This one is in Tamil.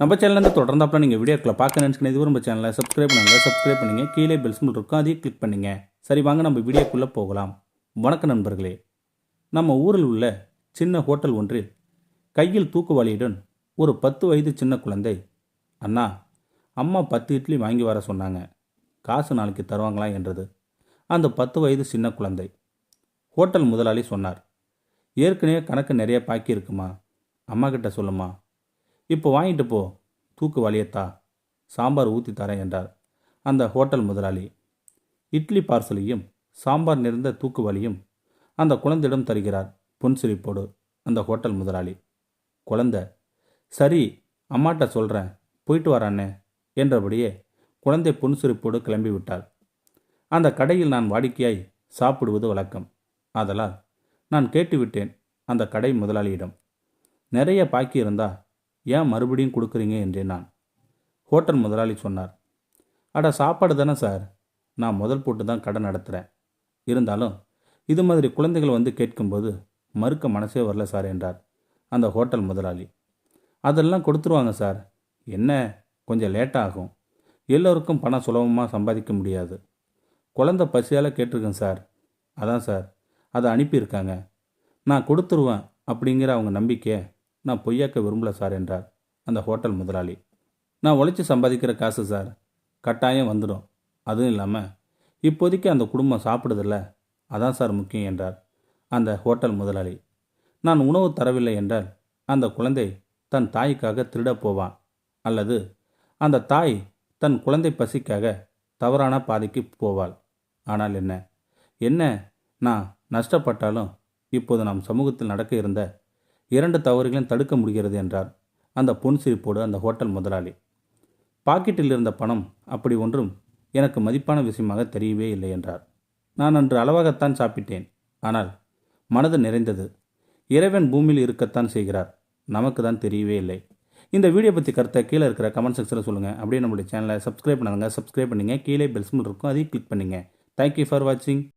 நம்ம சேனலேருந்து தொடர்ந்தாப்புல நீங்கள் வீடியோக்களை பார்க்க நினச்சிக்கணும் இதுவரை நம்ம சேனலை சப்ஸ்கிரைப் பண்ணுங்கள் சப்ஸ்கிரைப் பண்ணுங்கள் கீழே பெல் சிம்பிள் இருக்கும் அதையும் கிளிக் பண்ணுங்கள் சரி வாங்க நம்ம வீடியோக்குள்ளே போகலாம். வணக்கம் நண்பர்களே. நம்ம ஊரில் உள்ள சின்ன ஹோட்டல் ஒன்றில் கையில் தூக்குவாளியுடன் ஒரு பத்து வயது சின்ன குழந்தை. அண்ணா அம்மா பத்து இட்லி வாங்கி வர சொன்னாங்க. காசு நாளைக்கு தருவாங்களா என்றது. அந்த பத்து வயது சின்ன குழந்தை. ஹோட்டல் முதலாளி சொன்னார். ஏற்கனவே கணக்கு நிறைய பாக்கி இருக்குமா? அம்மா கிட்ட சொல்லுமா? இப்போ வாங்கிட்டு போ தூக்கு வலியத்தா சாம்பார் ஊற்றி தரேன் என்றார். அந்த ஹோட்டல் முதலாளி. இட்லி பார்சலையும் சாம்பார் நிறைந்த தூக்கு வலியும் அந்த குழந்தையிடம் தருகிறார் புன்சிரிப்போடு அந்த ஹோட்டல் முதலாளி. குழந்தை சரி அம்மாட்ட சொல்கிறேன் போயிட்டு வரானே என்றபடியே குழந்தை புன்சிரிப்போடு கிளம்பி விட்டார் அந்த கடையில் நான் வாடிக்கையாய் சாப்பிடுவது வழக்கம். ஆதலால் நான் கேட்டுவிட்டேன் அந்த கடை முதலாளியிடம். நிறைய பாக்கி இருந்தா ஏன் மறுபடியும் கொடுக்குறீங்க என்றேன் நான். ஹோட்டல் முதலாளி சொன்னார். அட சாப்பாடு தானே சார்? நான் முதல் போட்டு தான் கடை நடத்துகிறேன் இருந்தாலும் இது மாதிரி குழந்தைகள் வந்து கேட்கும்போது மறுக்க மனசே வரல சார் என்றார் அந்த ஹோட்டல் முதலாளி. அதெல்லாம் கொடுத்துருவாங்க சார். என்ன? கொஞ்சம் லேட்டாகும் ஆகும். எல்லோருக்கும் பணம் சுலபமாக சம்பாதிக்க முடியாது. குழந்தை பசியால் கேட்டிருக்கேன் சார். அதான் சார் அதை அனுப்பியிருக்காங்க. நான் கொடுத்துருவேன் அப்படிங்கிற அவங்க நம்பிக்கை நான் பொய்யாக்க விரும்பல சார் என்றார் அந்த ஹோட்டல் முதலாளி. நான் உழைச்சி சம்பாதிக்கிற காசு சார். கட்டாயம் வந்துடும். அதுவும் இல்லாமல் இப்போதைக்கு அந்த குடும்பம் சாப்பிடுதில்ல அதான் சார் முக்கியம் என்றார் அந்த ஹோட்டல் முதலாளி. நான் உணவு தரவில்லை என்றால் அந்த குழந்தை தன் தாய்க்காக திருடப் போவான். அல்லது அந்த தாய் தன் குழந்தை பசிக்காக தவறான பாதைக்கு போவாள். ஆனால் என்ன? என்ன நான் நஷ்டப்பட்டாலும் இப்போது நம் சமூகத்தில் நடக்க இருந்த இரண்டு தவறுகளையும் தடுக்க முடிகிறது என்றார் அந்த புன்சிரிப்போடு அந்த ஹோட்டல் முதலாளி. பாக்கெட்டில் இருந்த பணம் அப்படி ஒன்றும் எனக்கு மதிப்பான விஷயமாக தெரியவே இல்லை என்றார். நான் அன்று அளவாகத்தான் சாப்பிட்டேன். ஆனால் மனது நிறைந்தது. இறைவன் பூமியில் இருக்கத்தான் செய்கிறார். நமக்கு தான் தெரியவே இல்லை. இந்த வீடியோ பற்றி கருத்தை கீழே இருக்கிற கமெண்ட் செக்ஷனில் சொல்லுங்கள் அப்படியே நம்மளுடைய சேனலை சப்ஸ்கிரைப் பண்ணுங்க. சப்ஸ்கிரைப் பண்ணுங்க. கீழே பெல்ஸ்மில் இருக்கும். அதையும் கிளிக் பண்ணுங்கள் தேங்க்யூ ஃபார் வாட்சிங்